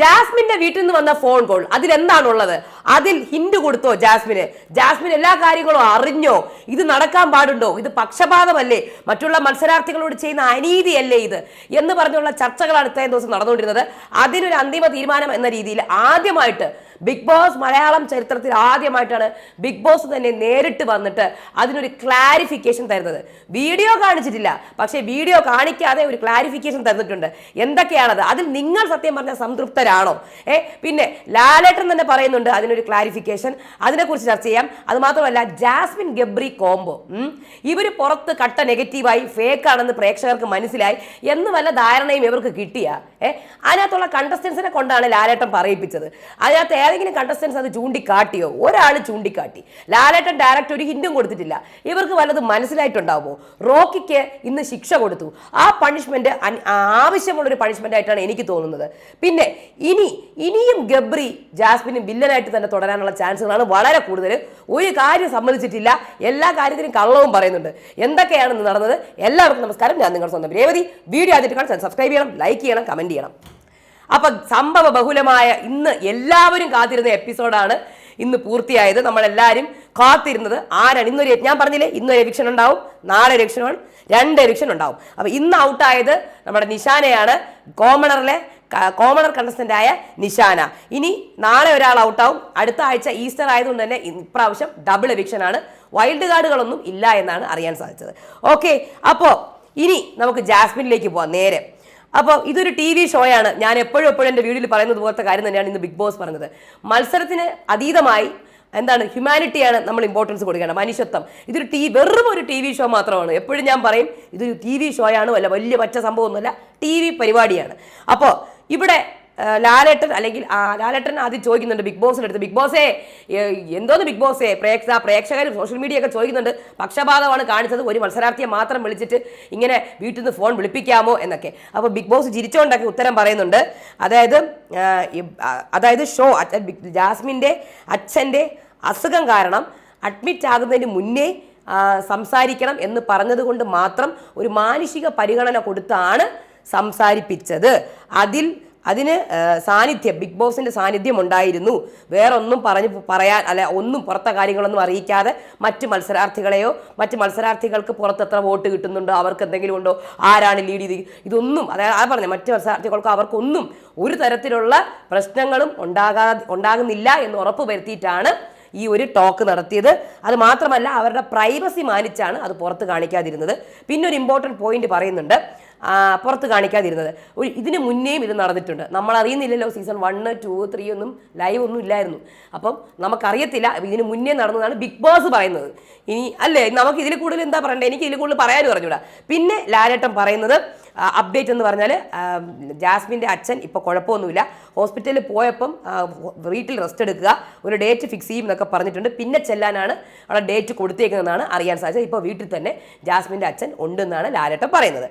ജാസ്മിന്റെ വീട്ടിൽ നിന്ന് വന്ന ഫോൺ കോൾ അതിൽ എന്താണുള്ളത് അതിൽ ഹിന്റ് കൊടുത്തോ ജാസ്മിന്? ജാസ്മിൻ എല്ലാ കാര്യങ്ങളും അറിഞ്ഞോ? ഇത് നടക്കാൻ പാടുണ്ടോ? ഇത് പക്ഷപാതമല്ലേ? മറ്റുള്ള മത്സരാർത്ഥികളോട് ചെയ്യുന്ന അനീതിയല്ലേ ഇത്? എന്ന് പറഞ്ഞുള്ള ചർച്ചകളാണ് ഇത്രയും ദിവസം നടന്നുകൊണ്ടിരുന്നത്. അതിനൊരു അന്തിമ തീരുമാനം എന്ന രീതിയിൽ ആദ്യമായിട്ട് ബിഗ് ബോസ് മലയാളം ചരിത്രത്തിൽ ആദ്യമായിട്ടാണ് ബിഗ് ബോസ് തന്നെ നേരിട്ട് വന്നിട്ട് അതിനൊരു ക്ലാരിഫിക്കേഷൻ തരുന്നത്. വീഡിയോ കാണിച്ചിട്ടില്ല. പക്ഷേ വീഡിയോ കാണിക്കാതെ ഒരു ക്ലാരിഫിക്കേഷൻ തന്നിട്ടുണ്ട്. എന്തൊക്കെയാണത്? അതിൽ നിങ്ങൾ സത്യം പറഞ്ഞാൽ സംതൃപ്തരാണോ? ഏ പിന്നെ ലാലേട്ടൻ തന്നെ പറയുന്നുണ്ട് അതിനൊരു ക്ലാരിഫിക്കേഷൻ അതിനെക്കുറിച്ച് ചർച്ച ചെയ്യാം. അതുമാത്രമല്ല ജാസ്മിൻ ഗബ്രി കോംബോ ഇവർ പുറത്ത് കട്ട നെഗറ്റീവായി ഫേക്ക് ആണെന്ന് പ്രേക്ഷകർക്ക് മനസ്സിലായി. എന്ന് വല്ല ധാരണയും ഇവർക്ക് കിട്ടിയ? ഏ അതിനകത്തുള്ള കണ്ടസ്റ്റൻസിനെ കൊണ്ടാണ് ലാലേട്ടൻ പറയിപ്പിച്ചത്. അതിനകത്ത് ഏതെങ്കിലും കണ്ടസ്റ്റൻസ് അത് ചൂണ്ടിക്കാട്ടിയോ? ഒരാൾ ചൂണ്ടിക്കാട്ടി. ലാലേട്ടൻ ഡയറക്റ്റ് ഒരു ഹിന്റും കൊടുത്തിട്ടില്ല. ഇവർക്ക് വല്ലത് മനസ്സിലായിട്ടുണ്ടാവുമോ? റോക്കിക്ക് ഇന്ന് ശിക്ഷ കൊടുത്തു. ആ പണിഷ്മെന്റ് ആവശ്യമുള്ളൊരു പണിഷ്മെന്റ് ആയിട്ടാണ് എനിക്ക് തോന്നുന്നത്. പിന്നെ ഇനി ഇനിയും ഗബ്രി ജാസ്മിനും വില്ലനായിട്ട് തന്നെ തുടരാനുള്ള ചാൻസുകളാണ് വളരെ കൂടുതൽ ഒരു കാര്യം സമ്മതിച്ചിട്ടില്ല. എല്ലാ കാര്യത്തിനും കള്ളവും പറയുന്നുണ്ട്. എന്തൊക്കെയാണ് നടന്നത്? എല്ലാവർക്കും നമസ്കാരം. ഞാൻ നിങ്ങളുടെ സ്വന്തം രേവതി. വീഡിയോ ആദ്യമായിട്ട് കാണാൻ സബ്സ്ക്രൈബ് ചെയ്യണം ലൈക്ക് ചെയ്യണം കമന്റ് ചെയ്യണം. അപ്പൊ സംഭവ ബഹുലമായ ഇന്ന് എല്ലാവരും കാത്തിരുന്ന എപ്പിസോഡാണ് ഇന്ന് പൂർത്തിയായത്. നമ്മളെല്ലാവരും കാത്തിരുന്നത് ആരാണ്? ഇന്നൊരു ഞാൻ പറഞ്ഞില്ലേ ഇന്നൊരു എവിക്ഷൻ ഉണ്ടാവും നാളെ എവിക്ഷൻ രണ്ട് എവിക്ഷൻ ഉണ്ടാവും. അപ്പൊ ഇന്ന് ഔട്ടായത് നമ്മുടെ നിഷാനയാണ് കോമണറിലെ കോമണർ കണ്ടസ്റ്റന്റ് ആയ നിഷാന ഇനി നാളെ ഒരാൾ ഔട്ടാവും. അടുത്ത ആഴ്ച ഈസ്റ്റർ ആയതുകൊണ്ട് തന്നെ ഇപ്രാവശ്യം ഡബിൾ എവിക്ഷൻ ആണ്. വൈൽഡ് കാർഡുകളൊന്നും ഇല്ല എന്നാണ് അറിയാൻ സാധിച്ചത്. ഓക്കെ അപ്പോൾ ഇനി നമുക്ക് ജാസ്മിനിലേക്ക് പോവാം നേരെ. അപ്പോൾ ഇതൊരു ടി വി ഷോയാണ് ഞാൻ എപ്പോഴും എപ്പോഴും എന്റെ വീഡിയോയിൽ പറയുന്നത് പോലത്തെ കാര്യം തന്നെയാണ് ഇന്ന് ബിഗ് ബോസ് പറഞ്ഞത്. മത്സരത്തിന് അതീതമായി എന്താണ് ഹ്യൂമാനിറ്റിയാണ് നമ്മൾ ഇമ്പോർട്ടൻസ് കൊടുക്കേണ്ടത്. മനുഷ്യത്വം. ഇതൊരു ടി വെറും ഒരു ടി വി ഷോ മാത്രമാണ്. എപ്പോഴും ഞാൻ പറയും ഇതൊരു ടി വി ഷോയാണ് അല്ല വലിയ പറ്റ സംഭവമൊന്നുമല്ല ടി വി പരിപാടിയാണ്. അപ്പോൾ ഇവിടെ ലാലേട്ടൻ അല്ലെങ്കിൽ ലാലേട്ടൻ ആദ്യം ചോദിക്കുന്നുണ്ട് ബിഗ് ബോസിന്റെ അടുത്ത്. ബിഗ് ബോസേ എന്തോന്ന് ബിഗ് ബോസേ? പ്രേക്ഷ പ്രേക്ഷകർ സോഷ്യൽ മീഡിയ ഒക്കെ ചോദിക്കുന്നുണ്ട്. പക്ഷപാതമാണ് കാണിച്ചത്. ഒരു മത്സരാർത്ഥിയെ മാത്രം വിളിച്ചിട്ട് ഇങ്ങനെ വീട്ടിൽ നിന്ന് ഫോൺ വിളിപ്പിക്കാമോ എന്നൊക്കെ. അപ്പോൾ ബിഗ് ബോസ് ചിരിച്ചുകൊണ്ടൊക്കെ ഉത്തരം പറയുന്നുണ്ട്. അതായത് അതായത് ഷോ ജാസ്മിന്റെ അച്ഛന്റെ അസുഖം കാരണം അഡ്മിറ്റ് ആകുന്നതിന് മുന്നേ സംസാരിക്കണം എന്ന് പറഞ്ഞതുകൊണ്ട് മാത്രം ഒരു മാനുഷിക പരിഗണന കൊടുത്താണ് സംസാരിപ്പിച്ചത്. അതിൽ അതിന് സാന്നിധ്യം ബിഗ് ബോസിന്റെ സാന്നിധ്യം ഉണ്ടായിരുന്നു. വേറൊന്നും പറഞ്ഞു പറയാൻ അല്ല ഒന്നും പുറത്തെ കാര്യങ്ങളൊന്നും അറിയിക്കാതെ മറ്റ് മത്സരാർത്ഥികളെയോ മറ്റ് മത്സരാർത്ഥികൾക്ക് പുറത്ത് എത്ര വോട്ട് കിട്ടുന്നുണ്ടോ അവർക്ക് എന്തെങ്കിലും ഉണ്ടോ ആരാണ് ലീഡ് ചെയ്ത് ഇതൊന്നും അതായത് ആ പറഞ്ഞ മറ്റ് മത്സരാർത്ഥികൾക്ക് അവർക്കൊന്നും ഒരു തരത്തിലുള്ള പ്രശ്നങ്ങളും ഉണ്ടാകാ ഉണ്ടാകുന്നില്ല എന്ന് ഉറപ്പ് വരുത്തിയിട്ടാണ് ഈ ഒരു ടോക്ക് നടത്തിയത്. അത് മാത്രമല്ല അവരുടെ പ്രൈവസി മാനിച്ചാണ് അത് പുറത്ത് കാണിക്കാതിരുന്നത്. പിന്നെ ഒരു ഇമ്പോർട്ടന്റ് പോയിന്റ് പറയുന്നുണ്ട്. പുറത്ത് കാണിക്കാതിരുന്നത്. ഇതിന് മുന്നേയും ഇത് നടന്നിട്ടുണ്ട്. നമ്മൾ അറിയുന്നില്ലല്ലോ സീസൺ വണ്ണ് ടു ത്രീ ഒന്നും ലൈവ് ഒന്നും ഇല്ലായിരുന്നു. അപ്പം നമുക്കറിയത്തില്ല ഇതിന് മുന്നേ നടന്നതാണ് ബിഗ് ബോസ് പറയുന്നത്. ഇനി അല്ലേ നമുക്ക് ഇതിൽ കൂടുതൽ എന്താ പറയണ്ടേ? എനിക്ക് ഇതിൽ കൂടുതൽ പറയാനും അറിഞ്ഞൂടാ. പിന്നെ ലാലേട്ടൻ പറയുന്നത് അപ്ഡേറ്റ് എന്ന് പറഞ്ഞാൽ ജാസ്മിന്റെ അച്ഛൻ ഇപ്പോൾ കുഴപ്പമൊന്നുമില്ല. ഹോസ്പിറ്റലിൽ പോയപ്പം വീട്ടിൽ റെസ്റ്റ് എടുക്കുക ഒരു ഡേറ്റ് ഫിക്സ് ചെയ്യും എന്നൊക്കെ പറഞ്ഞിട്ടുണ്ട്. പിന്നെ ചെല്ലാനാണ് അവിടെ ഡേറ്റ് കൊടുത്തേക്കുന്നതെന്നാണ് അറിയാൻ സാധിച്ചത്. ഇപ്പോൾ വീട്ടിൽ തന്നെ ജാസ്മിന്റെ അച്ഛൻ ഉണ്ടെന്നാണ് ലാലേട്ടൻ പറയുന്നത്.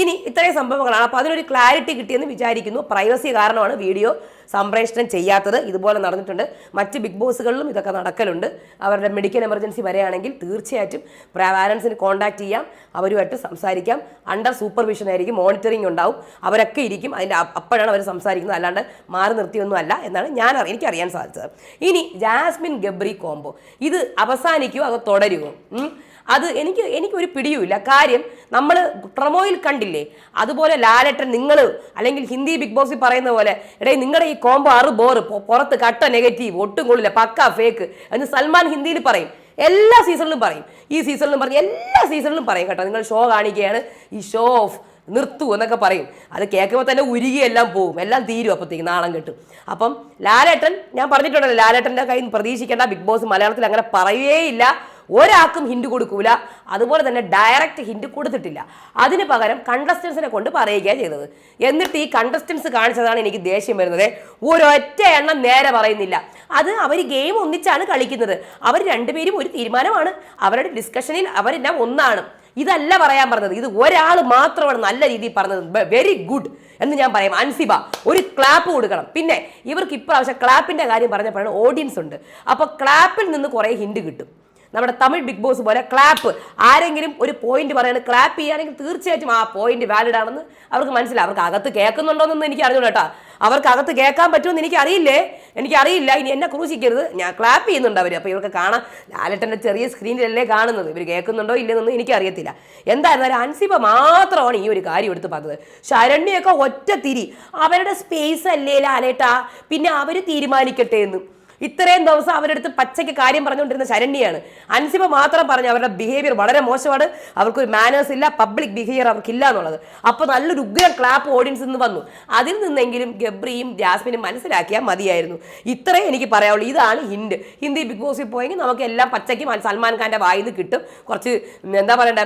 ഇനി ഇത്രയും സംഭവങ്ങളാണ്. അപ്പോൾ അതിനൊരു ക്ലാരിറ്റി കിട്ടിയെന്ന് വിചാരിക്കുന്നു. പ്രൈവസി കാരണമാണ് വീഡിയോ സംപ്രേഷണം ചെയ്യാത്തത് ഇതുപോലെ നടന്നിട്ടുണ്ട്. മറ്റ് ബിഗ് ബോസുകളിലും ഇതൊക്കെ നടക്കലുണ്ട്. അവരുടെ മെഡിക്കൽ എമർജൻസി വരെയാണെങ്കിൽ തീർച്ചയായിട്ടും പാരൻസിന് കോൺടാക്ട് ചെയ്യാം. അവരുമായിട്ട് സംസാരിക്കാം. അണ്ടർ സൂപ്പർവിഷൻ ആയിരിക്കും മോണിറ്ററിംഗ് ഉണ്ടാവും. അവരൊക്കെ ഇരിക്കും. അതിന്റെ അപ്പ- അപ്പോഴാണ് അവർ സംസാരിക്കുന്നത്. അല്ലാണ്ട് മാറി നിർത്തിയൊന്നും അല്ല എന്നാണ് ഞാൻ എനിക്കറിയാൻ സാധിച്ചത്. ഇനി ജാസ്മിൻ ഗബ്രി കോംബോ. ഇത് അവസാനിക്കുമോ അത് തുടരുമോ അത് എനിക്ക് എനിക്കൊരു പിടിയുമില്ല. കാര്യം നമ്മൾ പ്രമോയിൽ കണ്ടില്ലേ? അതുപോലെ ലാലട്ടൻ നിങ്ങൾ അല്ലെങ്കിൽ ഹിന്ദി ബിഗ് ബോസിൽ പറയുന്ന പോലെ എടേ നിങ്ങളുടെ കോംബോ അറു ബോറ് പുറത്ത് കട്ട നെഗറ്റീവ് ഒട്ടും കൊള്ളില്ല പക്ക ഫേക്ക് എന്ന് സൽമാൻ ഹിന്ദിയിൽ പറയും. എല്ലാ സീസണിലും പറയും. ഈ സീസണിലും പറയും എല്ലാ സീസണിലും പറയും കേട്ടോ. നിങ്ങൾ ഷോ കാണിക്കുകയാണ് ഈ ഷോ ഓഫ് നിർത്തു എന്നൊക്കെ പറയും. അത് കേൾക്കുമ്പോൾ തന്നെ ഉരുകി എല്ലാം പോകും എല്ലാം തീരും അപ്പോഴത്തേക്ക് നാളം കിട്ടും. അപ്പം ലാലേട്ടൻ ഞാൻ പറഞ്ഞിട്ടുണ്ടല്ലോ ലാലേട്ടന്റെ കയ്യിൽ പ്രതീക്ഷിക്കേണ്ട ബിഗ് ബോസ് മലയാളത്തിൽ അങ്ങനെ പറയുകയില്ല ഒരാൾക്കും ഹിന്റ് കൊടുക്കൂല. അതുപോലെ തന്നെ ഡയറക്റ്റ് ഹിന്റ് കൊടുത്തിട്ടില്ല. അതിന് പകരം കണ്ടസ്റ്റൻസിനെ കൊണ്ട് പറയുകയാണ് ചെയ്തത്. എന്നിട്ട് ഈ കണ്ടസ്റ്റൻസ് കാണിച്ചതാണ് എനിക്ക് ദേഷ്യം വരുന്നത്. ഒരൊറ്റ എണ്ണം നേരെ പറയുന്നില്ല. അത് അവർ ഗെയിം ഒന്നിച്ചാണ് കളിക്കുന്നത്. അവർ രണ്ടുപേരും ഒരു തീരുമാനമാണ്. അവരുടെ ഡിസ്കഷനിൽ അവരെല്ലാം ഒന്നാണ്. ഇതല്ല പറയാൻ പറഞ്ഞത്. ഇത് ഒരാൾ മാത്രമാണ് നല്ല രീതിയിൽ പറഞ്ഞത്. വെരി ഗുഡ് എന്ന് ഞാൻ പറയാം. അൻസിബ ഒരു ക്ലാപ്പ് കൊടുക്കണം. പിന്നെ ഇവർക്ക് ഇപ്രാവശ്യം ക്ലാപ്പിന്റെ കാര്യം പറഞ്ഞപ്പോഴാണ് ഓഡിയൻസ് ഉണ്ട്. അപ്പോൾ ക്ലാപ്പിൽ നിന്ന് കുറേ ഹിന്റ് കിട്ടും. നമ്മുടെ തമിഴ് ബിഗ് ബോസ് പോലെ ക്ലാപ്പ് ആരെങ്കിലും ഒരു പോയിന്റ് പറയുന്നത് ക്ലാപ്പ് ചെയ്യുകയാണെങ്കിൽ തീർച്ചയായിട്ടും ആ പോയിന്റ് വാലിഡ് ആണെന്ന് അവർക്ക് മനസ്സിലാവും അവർക്ക് അകത്ത് കേൾക്കുന്നുണ്ടോയെന്നൊന്നും എനിക്ക് അറിഞ്ഞു കേട്ടോ അവർക്ക് അകത്ത് കേൾക്കാൻ പറ്റുമെന്ന് എനിക്ക് അറിയില്ലേ? എനിക്ക് അറിയില്ല ഇനി എന്നെ ക്രൂശിക്കരുത്. ഞാൻ ക്ലാപ്പ് ചെയ്യുന്നുണ്ട് അവർ അപ്പോൾ ഇവർക്ക് കാണാൻ ലാലട്ടന്റെ ചെറിയ സ്ക്രീനിലല്ലേ കാണുന്നത്. ഇവർ കേൾക്കുന്നുണ്ടോ ഇല്ലെന്നൊന്നും എനിക്ക് അറിയത്തില്ല എന്തായിരുന്നാലും അൻസിബ മാത്രമാണ് ഈ ഒരു കാര്യം എടുത്ത് പറഞ്ഞത്. ശരണ്യൊക്കെ ഒറ്റ തിരി. അവരുടെ സ്പേസ് അല്ലേ ലാലേട്ടാ? പിന്നെ അവർ തീരുമാനിക്കട്ടെ എന്ന്. ഇത്രയും ദിവസം അവരെടുത്ത് പച്ചയ്ക്ക് കാര്യം പറഞ്ഞുകൊണ്ടിരുന്ന ശരണ്യാണ് അൻസിമ മാത്രം പറഞ്ഞു അവരുടെ ബിഹേവിയർ വളരെ മോശമാണ്. അവർക്കൊരു മാനേഴ്സ് ഇല്ല പബ്ലിക് ബിഹേവിയർ അവർക്കില്ല എന്നുള്ളത്. അപ്പോൾ നല്ലൊരു ഉഗ്ര ക്ലാപ്പ് ഓഡിയൻസ് നിന്ന് വന്നു. അതിൽ നിന്നെങ്കിലും ഗബ്രിയും ജാസ്മിനും മനസ്സിലാക്കിയാൽ മതിയായിരുന്നു. ഇത്രയും എനിക്ക് പറയാവുള്ളൂ. ഇതാണ് ഹിന്റ് ഹിന്ദി ബിഗ് ബോസിൽ പോയെങ്കിൽ നമുക്ക് എല്ലാം പച്ചയ്ക്ക് സൽമാൻ ഖാന്റെ വായിൽ നിന്ന് കിട്ടും. കുറച്ച് എന്താ പറയണ്ടേ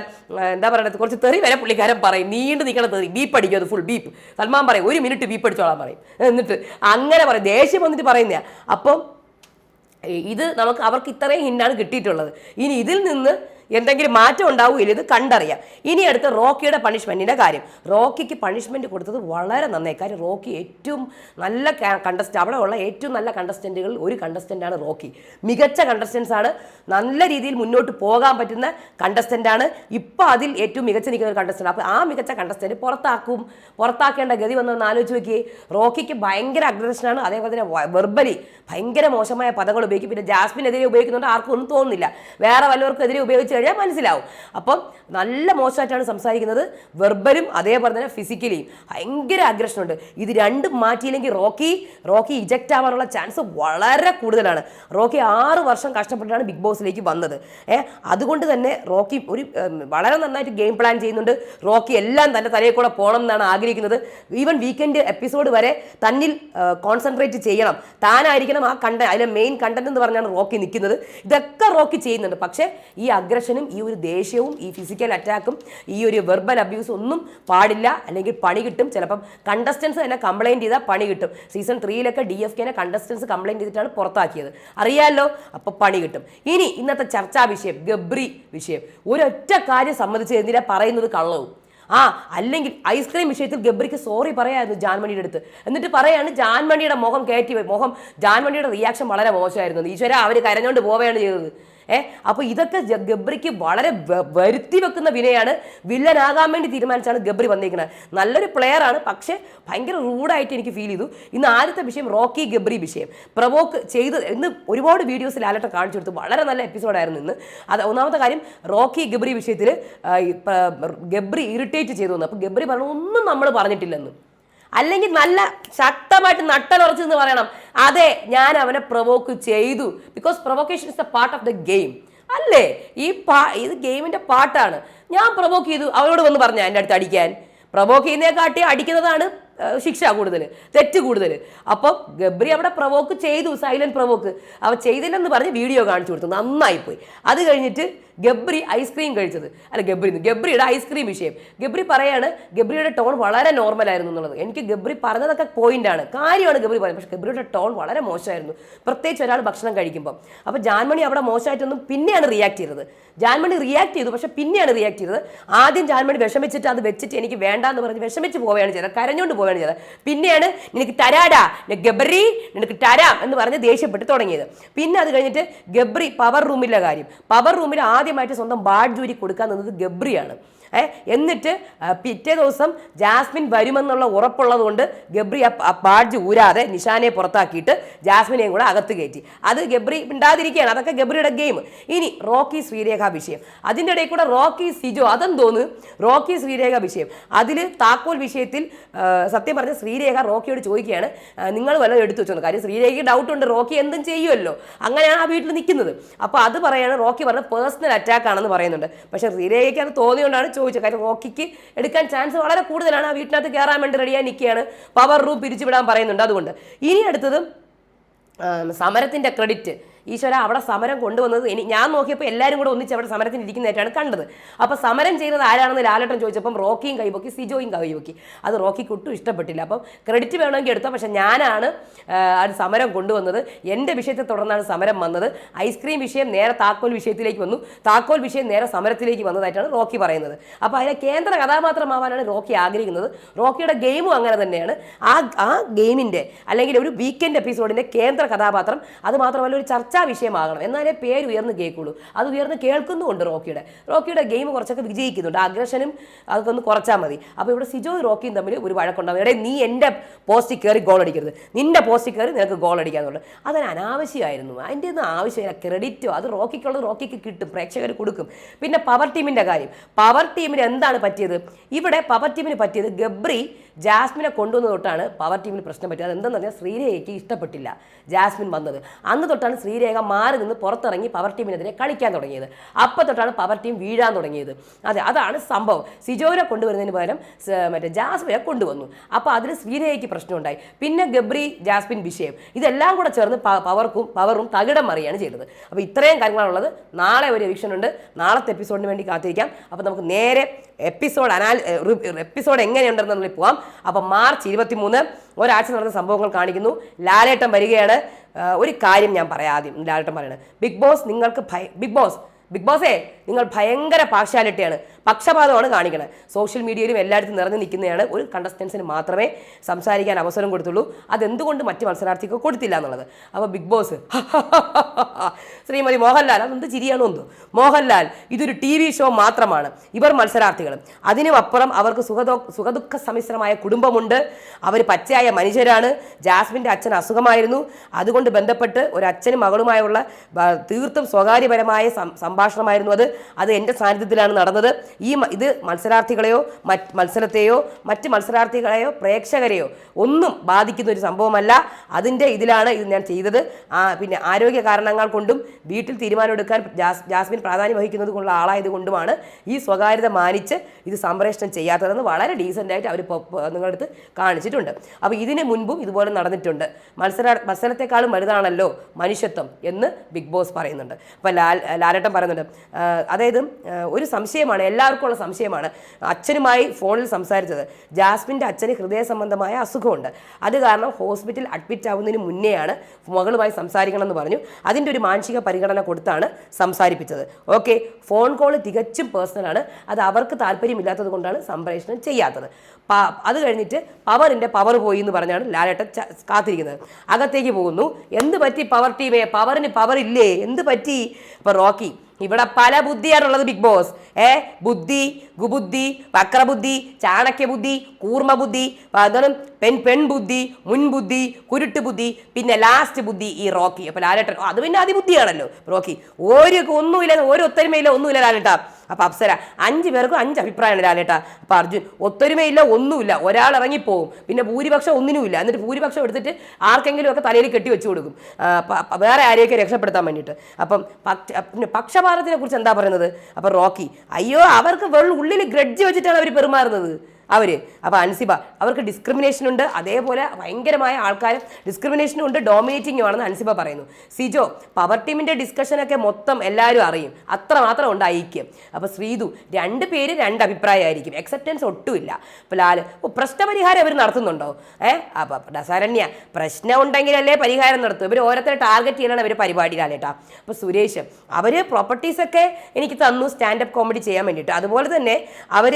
എന്താ പറയണ്ടത് കുറച്ച് തെറി വരെ പുള്ളിക്കാരൻ പറയും. നീണ്ടു നിൽക്കണം തെറി. ബീപ്പ് അടിക്കും അത് ഫുൾ ബീപ്പ് സൽമാൻ പറയും ഒരു മിനിറ്റ് ബീപ്പ് അടിച്ചോളാൻ പറയും. എന്നിട്ട് അങ്ങനെ പറയും. ദേഷ്യം വന്നിട്ട് പറയുന്നതാണ് അപ്പം ഇത് നമുക്ക് അവർക്ക് ഇത്രയും ഹിന്നാണ് കിട്ടിയിട്ടുള്ളത്. ഇനി ഇതിൽ നിന്ന് എന്തെങ്കിലും മാറ്റം ഉണ്ടാവുകയില്ല ഇത് കണ്ടറിയാം. ഇനി അടുത്ത് റോക്കിയുടെ പണിഷ്മെന്റിന്റെ കാര്യം. റോക്കിക്ക് പണിഷ്മെന്റ് കൊടുത്തത് വളരെ നന്നായി. കാര്യം റോക്കി ഏറ്റവും നല്ല കണ്ടസ്റ്റ് അവിടെ ഉള്ള ഏറ്റവും നല്ല കണ്ടസ്റ്റന്റുകൾ ഒരു കണ്ടസ്റ്റന്റാണ് റോക്കി. മികച്ച കണ്ടസ്റ്റൻസ് ആണ്. നല്ല രീതിയിൽ മുന്നോട്ട് പോകാൻ പറ്റുന്ന കണ്ടസ്റ്റന്റ് ആണ്. ഇപ്പൊ അതിൽ ഏറ്റവും മികച്ച നിൽക്കുന്ന ഒരു കണ്ടസ്റ്റന്റ് അപ്പോൾ ആ മികച്ച കണ്ടസ്റ്റന്റ് പുറത്താക്കും. പുറത്താക്കേണ്ട ഗതി വന്നൊന്ന് ആലോചിച്ച് നോക്കിയേ. റോക്കിക്ക് ഭയങ്കര അഗ്രഷനാണ് അതേപോലെ തന്നെ വെർബലി ഭയങ്കര മോശമായ പദങ്ങൾ ഉപയോഗിക്കും. പിന്നെ ജാസ്മിനെതിരെ ഉപയോഗിക്കുന്നുണ്ട്. ആർക്കും ഒന്നും തോന്നുന്നില്ല. വേറെ വല്ലവർക്കും എതിരെ ഉപയോഗിച്ച് കഴിഞ്ഞാൽ മനസ്സിലാവും. അപ്പം നല്ല മോശമായിട്ടാണ് സംസാരിക്കുന്നത്. വെർബലും അതേപോലെ തന്നെ ഫിസിക്കലിയും. ഭയങ്കര അഗ്രഷനുണ്ട് ഇത് രണ്ടും മാറ്റിയില്ലെങ്കിൽ റോക്കി റോക്കി ഇജക്റ്റ് ആവാനുള്ള ചാൻസ് വളരെ കൂടുതലാണ്. റോക്കി ആറ് വർഷം കഷ്ടപ്പെട്ടിട്ടാണ് ബിഗ് ബോസിലേക്ക് വന്നത്. ഏഹ് അതുകൊണ്ട് തന്നെ റോക്കി ഒരു വളരെ നന്നായിട്ട് ഗെയിം പ്ലാൻ ചെയ്യുന്നുണ്ട്. റോക്കി എല്ലാം തന്റെ തലയിൽ കൂടെ പോകണം എന്നാണ് ആഗ്രഹിക്കുന്നത്. ഈവൻ വീക്കെൻഡ് എപ്പിസോഡ് വരെ തന്നിൽ കോൺസെൻട്രേറ്റ് ചെയ്യണം. താനായിരിക്കണം ആ കണ്ട അതിലെ മെയിൻ കണ്ടന്റ് എന്ന് പറഞ്ഞാണ് റോക്കി നിൽക്കുന്നത്. ഇതൊക്കെ റോക്കി ചെയ്യുന്നുണ്ട്. പക്ഷേ ഈ അഗ്രഷനും ഈ ഒരു ദേഷ്യവും ഈ ഫിസിക്കൽ അറ്റാക്കും ഈ ഒരു വെർബൽ അബ്യൂസ് ഒന്നും പാടില്ല. അല്ലെങ്കിൽ പണി കിട്ടും. ചിലപ്പം കണ്ടസ്റ്റൻസ് തന്നെ കംപ്ലൈന്റ് ചെയ്താൽ പണി കിട്ടും. സീസൺ ത്രീയിലൊക്കെ ഡി എഫ് കെനെ കണ്ടസ്റ്റൻസ് കംപ്ലൈന്റ് ചെയ്തിട്ടാണ് പുറത്താക്കിയത്. അറിയാമല്ലോ അപ്പോൾ പണി കിട്ടും. ഇനി ഇന്നത്തെ ചർച്ചാ വിഷയം ഗബ്രി വിഷയം. ഒരൊറ്റ കാര്യം സംബന്ധിച്ച് എന്തിനാ പറയുന്നത് കള്ളവും? ആ അല്ലെങ്കിൽ ഐസ്ക്രീം വിഷയത്തിൽ ഗബ്രിക്ക് സോറി പറയായിരുന്നു ജാൻമണിയുടെ അടുത്ത്. എന്നിട്ട് പറയാണ് ജാൻമണിയുടെ മുഖം കയറ്റി മുഖം ജാൻമണിയുടെ റിയാക്ഷൻ വളരെ മോശമായിരുന്നു. ഈശ്വര അവർ കരഞ്ഞുകൊണ്ട് പോവുകയാണ് ചെയ്തത്. ഏ അപ്പോൾ ഇതൊക്കെ ഗബ്രിക്ക് വളരെ വരുത്തി വെക്കുന്ന വിനയാണ്. വില്ലനാകാൻ വേണ്ടി തീരുമാനിച്ചാണ് ഗബ്രി വന്നിരിക്കുന്നത് നല്ലൊരു പ്ലെയർ ആണ് പക്ഷേ ഭയങ്കര റൂഡായിട്ട് എനിക്ക് ഫീൽ ചെയ്തു. ഇന്ന് ആദ്യത്തെ വിഷയം റോക്കി ഗബ്രി വിഷയം. പ്രവോക്ക് ചെയ്ത് ഇന്ന് ഒരുപാട് വീഡിയോസിൽ ലാലട്ട കാണിച്ചു കൊടുത്തു. വളരെ നല്ല എപ്പിസോഡായിരുന്നു ഇന്ന്. അത് ഒന്നാമത്തെ കാര്യം റോക്കി ഗബ്രി വിഷയത്തിൽ ഗബ്രി ഇറിറ്റേറ്റ് ചെയ്തു അപ്പോൾ ഗബ്രി പറഞ്ഞു ഒന്നും നമ്മൾ പറഞ്ഞിട്ടില്ലെന്ന്. അല്ലെങ്കിൽ നല്ല ശക്തമായിട്ട് നട്ടലുറച്ചു എന്ന് പറയണം. അതെ ഞാൻ അവനെ പ്രൊവോക്ക് ചെയ്തു. Because provocation is a part of the game അല്ലേ? ഈ പാ ഇത് ഗെയിമിന്റെ പാട്ടാണ്. ഞാൻ പ്രൊവോക്ക് ചെയ്തു. അവരോട് വന്ന് പറഞ്ഞ എന്റെ അടുത്ത് അടിക്കാൻ. പ്രൊവോക്ക് ചെയ്യുന്നതിനെക്കാട്ടി അടിക്കുന്നതാണ് ശിക്ഷ കൂടുതൽ തെറ്റ് കൂടുതൽ അപ്പോൾ ഗബ്രി അവിടെ പ്രൊവോക്ക് ചെയ്തു സൈലന്റ് പ്രൊവോക്ക് അവ ചെയ്തില്ലെന്ന് പറഞ്ഞ് വീഡിയോ കാണിച്ചു കൊടുത്തു. നന്നായിപ്പോയി. അത് കഴിഞ്ഞിട്ട് ഗബ്രി ഐസ്ക്രീം കഴിച്ചത്. അല്ല ഗബ്രി ഗബ്രിയുടെ ഐസ്ക്രീം വിഷയം. ഗബ്രി പറയാണ് ഗബ്രിയുടെ ടോൺ വളരെ നോർമൽ ആയിരുന്നു എന്നുള്ളത്. എനിക്ക് ഗബ്രി പറഞ്ഞതൊക്കെ പോയിന്റാണ് കാര്യമാണ് ഗബ്രി പറയുന്നത്. പക്ഷേ ഗബ്രിയുടെ ടോൺ വളരെ മോശമായിരുന്നു. പ്രത്യേകിച്ച് ഒരാൾ ഭക്ഷണം കഴിക്കുമ്പോൾ അപ്പോൾ ജാൻമണി അവിടെ മോശമായിട്ടൊന്നും പിന്നെയാണ് റിയാക്ട് ചെയ്തത്. ജാൻമണി റിയാക്ട് ചെയ്തു. പക്ഷേ പിന്നെയാണ് റിയാക്ട് ചെയ്തത്. ആദ്യം ജാൻമണി വിഷമിച്ചിട്ട് അത് വെച്ചിട്ട് എനിക്ക് വേണ്ട എന്ന് പറഞ്ഞ് വിഷമിച്ച് പോവുകയാണ് ചെയ്തത്. കരഞ്ഞുകൊണ്ട് പോവുകയാണ് ചെയ്തത്. പിന്നെയാണ് നിനക്ക് തരാടാ. ഗബ്രി നിനക്ക് തരാം എന്ന് പറഞ്ഞ് ദേഷ്യപ്പെട്ട് തുടങ്ങിയത്. പിന്നെ അത് കഴിഞ്ഞിട്ട് ഗബ്രി പവർ റൂമിലെ കാര്യം. പവർ റൂമിൽ ആദ്യമായിട്ട് സ്വന്തം ബാഡ് ജൂരി കൊടുക്കാൻ നിന്നത് ഗബ്രിയാണ്. എന്നിട്ട് പിറ്റേ ദിവസം ജാസ്മിൻ വരുമെന്നുള്ള ഉറപ്പുള്ളത് കൊണ്ട് ഗബ്രി ആ ബാഡ്ജ് ഊരാതെ നിഷാനെ പുറത്താക്കിയിട്ട് ജാസ്മിനെയും കൂടെ അകത്ത് കയറ്റി. അത് ഗബ്രി ഉണ്ടാതിരിക്കുകയാണ് അതൊക്കെ ഗബ്രിയുടെ ഗെയിം. ഇനി റോക്കി ശ്രീരേഖ വിഷയം. അതിന്റെ ഇടയിൽ കൂടെ റോക്കി സിജോ അതെന്ന് തോന്നുന്നു റോക്കി ശ്രീരേഖ വിഷയം. അതിൽ താക്കോൽ വിഷയത്തിൽ സത്യം പറഞ്ഞ ശ്രീരേഖ റോക്കിയോട് ചോദിക്കുകയാണ്. നിങ്ങൾ വല്ലതും എടുത്തു വെച്ചോന്ന്. കാര്യം ശ്രീരേഖയ്ക്ക് ഡൗട്ട് ഉണ്ട് റോക്കി എന്തും ചെയ്യുമല്ലോ. അങ്ങനെയാണ് ആ വീട്ടിൽ നിൽക്കുന്നത്. അപ്പോൾ അത് പറയാണ് റോക്കി പറഞ്ഞ പേഴ്സണൽ അറ്റാക്ക് ആണെന്ന് പറയുന്നുണ്ട്. പക്ഷേ ശ്രീരേഖയ്ക്ക് അത് തോന്നിയോണ്ടാണ് ചോദിച്ചത് കാര്യം റോക്കിക്ക് എടുക്കാൻ ചാൻസ് വളരെ കൂടുതലാണ്. ആ വീട്ടിനകത്ത് കയറാൻ വേണ്ടി റെഡിയായി നിൽക്കുകയാണ്. പവർ റൂം പിരിച്ചുവിടാൻ പറയുന്നുണ്ട്. അതുകൊണ്ട് ഇനി അടുത്തത് സമരത്തിന്റെ ക്രെഡിറ്റ് ഈശ്വര അവിടെ സമരം കൊണ്ടുവന്നത് ഇനി ഞാൻ നോക്കിയപ്പോൾ എല്ലാവരും കൂടെ ഒന്നിച്ച് അവിടെ സമരത്തിന് ഇരിക്കുന്നതായിട്ടാണ് കണ്ടത്. അപ്പോൾ സമരം ചെയ്യുന്നത് ആരാണെന്ന് ലാലട്ടൻ ചോദിച്ചപ്പം റോക്കിയും കൈപൊക്കി സിജോയും കൈപൊക്കി. അത് റോക്കിക്ക് ഒട്ടും ഇഷ്ടപ്പെട്ടില്ല. അപ്പം ക്രെഡിറ്റ് വേണമെങ്കിൽ എടുത്തോ. പക്ഷേ ഞാനാണ് അത് സമരം കൊണ്ടുവന്നത്. എന്റെ വിഷയത്തെ തുടർന്നാണ് സമരം വന്നത്. ഐസ്ക്രീം വിഷയം നേരെ താക്കോൽ വിഷയത്തിലേക്ക് വന്നു. താക്കോൽ വിഷയം നേരെ സമരത്തിലേക്ക് വന്നതായിട്ടാണ് റോക്കി പറയുന്നത്. അപ്പോൾ അതിലെ കേന്ദ്ര കഥാപാത്രമാവാനാണ് റോക്കി ആഗ്രഹിക്കുന്നത്. റോക്കിയുടെ ഗെയിമും അങ്ങനെ തന്നെയാണ്. ആ ആ ഗെയിമിന്റെ അല്ലെങ്കിൽ ഒരു വീക്കെൻഡ് എപ്പിസോഡിന്റെ കേന്ദ്ര കഥാപാത്രം അത് മാത്രമല്ല ഒരു ചർച്ചാ വിഷയമാകണം. എന്നാലേ പേര് ഉയർന്ന് കേൾക്കുള്ളൂ. അത് ഉയർന്ന് കേൾക്കുന്നുമുണ്ട് റോക്കിയുടെ. റോക്കിയുടെ ഗെയിം കുറച്ചൊക്കെ വിജയിക്കുന്നുണ്ട്. അഗ്രഷനും അതൊക്കെ ഒന്ന് കുറച്ചാൽ മതി. അപ്പോൾ ഇവിടെ സിജോ റോക്കിയും തമ്മിൽ ഒരു വഴക്കുണ്ടാവും. എടേ നീ എന്റെ പോസ്റ്റിൽ കയറി ഗോൾ അടിക്കരുത്. നിന്റെ പോസ്റ്റിൽ കയറി നിനക്ക് ഗോൾ അടിക്കാന്നുള്ളത് അതൊരു അനാവശ്യമായിരുന്നു. അതിന്റെ ഒന്നും ആവശ്യമില്ല. ക്രെഡിറ്റോ അത് റോക്കിക്കുള്ളത് റോക്കിക്ക് കിട്ടും. പ്രേക്ഷകർ കൊടുക്കും. പിന്നെ പവർ ടീമിന്റെ കാര്യം. പവർ ടീമിന് എന്താണ് പറ്റിയത്? ഇവിടെ പവർ ടീമിന് പറ്റിയത് ഗബ്രി ജാസ്മിനെ കൊണ്ടുവന്ന തൊട്ടാണ് പവർ ടീമിന് പ്രശ്നം പറ്റിയത്. അതെന്താണെന്ന് പറഞ്ഞാൽ ശ്രീരേഖയ്ക്ക് ഇഷ്ടപ്പെട്ടില്ല ജാസ്മിൻ വന്നത്. അന്ന് തൊട്ടാണ് ശ്രീരേഖ മാറി നിന്ന് പുറത്തിറങ്ങി പവർ ടീമിനെതിരെ കളിക്കാൻ തുടങ്ങിയത്. അപ്പം തൊട്ടാണ് പവർ ടീം വീഴാൻ തുടങ്ങിയത്. അതെ അതാണ് സംഭവം. സിജോനെ കൊണ്ടുവരുന്നതിന് പകരം മറ്റേ ജാസ്മിനെ കൊണ്ടുവന്നു. അപ്പോൾ അതിന് സ്വീരേഖയ്ക്ക് പ്രശ്നമുണ്ടായി. പിന്നെ ഗബ്രി ജാസ്മിൻ വിഷയം. ഇതെല്ലാം കൂടെ ചേർന്ന് പവർക്കും പവറും തകിടം മറിയാണ് ചെയ്തത്. അപ്പോൾ ഇത്രയും കാര്യങ്ങളാണുള്ളത്. നാളെ ഒരു എവിക്ഷനുണ്ട് നാളത്തെ എപ്പിസോഡിന് വേണ്ടി കാത്തിരിക്കാം. അപ്പോൾ നമുക്ക് നേരെ എപ്പിസോഡ് അനാൽ എപ്പിസോഡ് എങ്ങനെയുണ്ടെന്നുള്ളിൽ പോവാം. അപ്പോൾ മാർച്ച് ഇരുപത്തി മൂന്ന് ഒരാഴ്ച നടന്ന സംഭവങ്ങൾ കാണിക്കുന്നു. ലാലേട്ടൻ വരികയാണ്. ഒരു കാര്യം ഞാൻ പറയാം ആദ്യം. ലാലേട്ടൻ പറയണത് ബിഗ് ബോസ് നിങ്ങൾക്ക് ബിഗ് ബോസ് ബിഗ് ബോസേ നിങ്ങൾ ഭയങ്കര പാർഷ്യാലിറ്റിയാണ് പക്ഷപാതമാണ് കാണിക്കുന്നത് സോഷ്യൽ മീഡിയയിലും എല്ലായിടത്തും നിറഞ്ഞു നിൽക്കുന്നതാണ് ഒരു കണ്ടസ്റ്റൻസിന് മാത്രമേ സംസാരിക്കാൻ അവസരം കൊടുത്തുള്ളൂ. അതെന്തുകൊണ്ട് മറ്റ് മത്സരാർത്ഥിക്ക് കൊടുത്തില്ല എന്നുള്ളത്? അപ്പോൾ ബിഗ് ബോസ് ശ്രീമതി മോഹൻലാൽ അതെന്ത് ചിരിയാണോ എന്തോ? മോഹൻലാൽ ഇതൊരു ടി വി ഷോ മാത്രമാണ്. ഇവർ മത്സരാർത്ഥികൾ. അതിനും അപ്പുറം അവർക്ക് സുഖദോ സുഖദുഃഖ സമ്മിശ്രമായ കുടുംബമുണ്ട്. അവർ പച്ചയായ മനുഷ്യരാണ്. ജാസ്മിന്റെ അച്ഛൻ അസുഖമായിരുന്നു. അതുകൊണ്ട് ബന്ധപ്പെട്ട് ഒരു അച്ഛനും മകളുമായുള്ള തീർത്തും സ്വകാര്യപരമായ സംഭാഷണമായിരുന്നു അത്. അത് എന്റെ സാന്നിധ്യത്തിലാണ് നടന്നത്. ഈ ഇത് മത്സരാർത്ഥികളെയോ മറ്റ് മത്സരത്തെയോ മറ്റ് മത്സരാർത്ഥികളെയോ പ്രേക്ഷകരെയോ ഒന്നും ബാധിക്കുന്ന ഒരു സംഭവമല്ല. അതിന്റെ ഇതിലാണ് ഇത് ഞാൻ ചെയ്തത്. പിന്നെ ആരോഗ്യ കാരണങ്ങൾ കൊണ്ടും വീട്ടിൽ തീരുമാനമെടുക്കാൻ ജാസ് ജാസ്മിൻ പ്രാധാന്യം വഹിക്കുന്നത് കൊണ്ടുള്ള ആളായത് കൊണ്ടുമാണ് ഈ സ്വകാര്യത മാനിച്ച് ഇത് സംപ്രേഷണം ചെയ്യാത്തതെന്ന് വളരെ ഡീസന്റായിട്ട് അവർ നിങ്ങളുടെ അടുത്ത് കാണിച്ചിട്ടുണ്ട്. അപ്പോൾ ഇതിന് മുൻപും ഇതുപോലെ നടന്നിട്ടുണ്ട്. മത്സര മത്സരത്തെക്കാളും വലുതാണല്ലോ മനുഷ്യത്വം എന്ന് ബിഗ് ബോസ് പറയുന്നുണ്ട്. അപ്പോൾ ലാൽ ലാലേട്ടൻ പറയുന്നുണ്ട്. അതായത് ഒരു സംശയമാണ്. എല്ലാവർക്കും ഉള്ള സംശയമാണ്. അച്ഛനുമായി ഫോണിൽ സംസാരിച്ചത്. ജാസ്മിന്റെ അച്ഛന് ഹൃദയ സംബന്ധമായ അസുഖമുണ്ട്. അത് കാരണം ഹോസ്പിറ്റൽ അഡ്മിറ്റ് ആവുന്നതിന് മുന്നെയാണ് മകളുമായി സംസാരിക്കണം എന്ന് പറഞ്ഞു. അതിന്റെ ഒരു മാനസിക പരിഗണന കൊടുത്താണ് സംസാരിപ്പിച്ചത്. ഓക്കെ ഫോൺ കോൾ തികച്ചും പേഴ്സണലാണ് അത് അവർക്ക് താല്പര്യമില്ലാത്തത് കൊണ്ടാണ് സംപ്രേഷണം ചെയ്യാത്തത്. അത് കഴിഞ്ഞിട്ട് പവറിന്റെ പവർ പോയി എന്ന് പറഞ്ഞാണ് ലാലേട്ട കാത്തിരിക്കുന്നത്. അകത്തേക്ക് പോകുന്നു. എന്ത് പറ്റി പവർ ടീമേ? പവറിന് പവർ ഇല്ലേ? എന്ത് പറ്റി? അപ്പോൾ റോക്കി ഇവിടെ പല ബുദ്ധിയാണുള്ളത് ബിഗ് ബോസ്. ഏ ബുദ്ധി ഗുബുദ്ധി വക്രബുദ്ധി ചാണക്യ ബുദ്ധി കൂർമ്മ ബുദ്ധി അതാണ് പെൺ പെൺബുദ്ധി മുൻബുദ്ധി കുരുട്ട് ബുദ്ധി പിന്നെ ലാസ്റ്റ് ബുദ്ധി ഈ റോക്കി. അപ്പൊ ലാലേട്ടൻ അത് പിന്നെ അതിബുദ്ധിയാണല്ലോ റോക്കി. ഒരു ഒന്നുമില്ല ഒരു ഒത്തൊരുമയില്ല ഒന്നുമില്ല ലാലേട്ട. അപ്പൊ അപ്സര അഞ്ച് പേർക്കും അഞ്ച് അഭിപ്രായമാണ് ലാലേട്ട. അപ്പൊ അർജുൻ ഒത്തൊരുമയില്ല ഒന്നുമില്ല. ഒരാൾ ഇറങ്ങിപ്പോവും. പിന്നെ ഭൂരിപക്ഷം ഒന്നിനുമില്ല. എന്നിട്ട് ഭൂരിപക്ഷം എടുത്തിട്ട് ആർക്കെങ്കിലും ഒക്കെ തലയിൽ കെട്ടി വെച്ച് കൊടുക്കും. വേറെ ആരെയൊക്കെ രക്ഷപ്പെടുത്താൻ വേണ്ടിയിട്ട്. അപ്പം പക്ഷ- പിന്നെ പക്ഷപാതത്തിനെ കുറിച്ച് എന്താ പറയുന്നത്? അപ്പം റോക്കി അയ്യോ അവർക്ക് വെള്ളം ഉള്ളിൽ ഗ്രഡ്ജ് വെച്ചിട്ടാണ് അവർ പെരുമാറുന്നത്. അവർ അപ്പോൾ അൻസിബ അവർക്ക് ഡിസ്ക്രിമിനേഷൻ ഉണ്ട്. അതേപോലെ ഭയങ്കരമായ ആൾക്കാർ ഡിസ്ക്രിമിനേഷനും ഉണ്ട്. ഡോമിനേറ്റിംഗും ആണെന്ന് അൻസിബ പറയുന്നു. സിജോ പവർ ടീമിന്റെ ഡിസ്കഷനൊക്കെ മൊത്തം എല്ലാവരും അറിയും. അത്ര മാത്രം ഉണ്ട് ഐക്യം. അപ്പോൾ ശ്രീതു രണ്ട് പേര് രണ്ട് അഭിപ്രായമായിരിക്കും. എക്സെപ്റ്റൻസ് ഒട്ടുമില്ല. അപ്പോൾ ഓ പ്രശ്നപരിഹാരം അവർ നടത്തുന്നുണ്ടോ? ഏ അപ്പോൾ ഡസരണ്യ പ്രശ്നം ഉണ്ടെങ്കിലല്ലേ പരിഹാരം നടത്തും. ഇവർ ഓരോരുത്തരെ ടാർഗറ്റ് ചെയ്യലാണ് ഇവർ പരിപാടി ലാലേട്ടാ അപ്പോൾ സുരേഷ് അവർ പ്രോപ്പർട്ടീസൊക്കെ എനിക്ക് തന്നു. സ്റ്റാൻഡപ്പ് കോമഡി ചെയ്യാൻ വേണ്ടിയിട്ട്. അതുപോലെ തന്നെ അവർ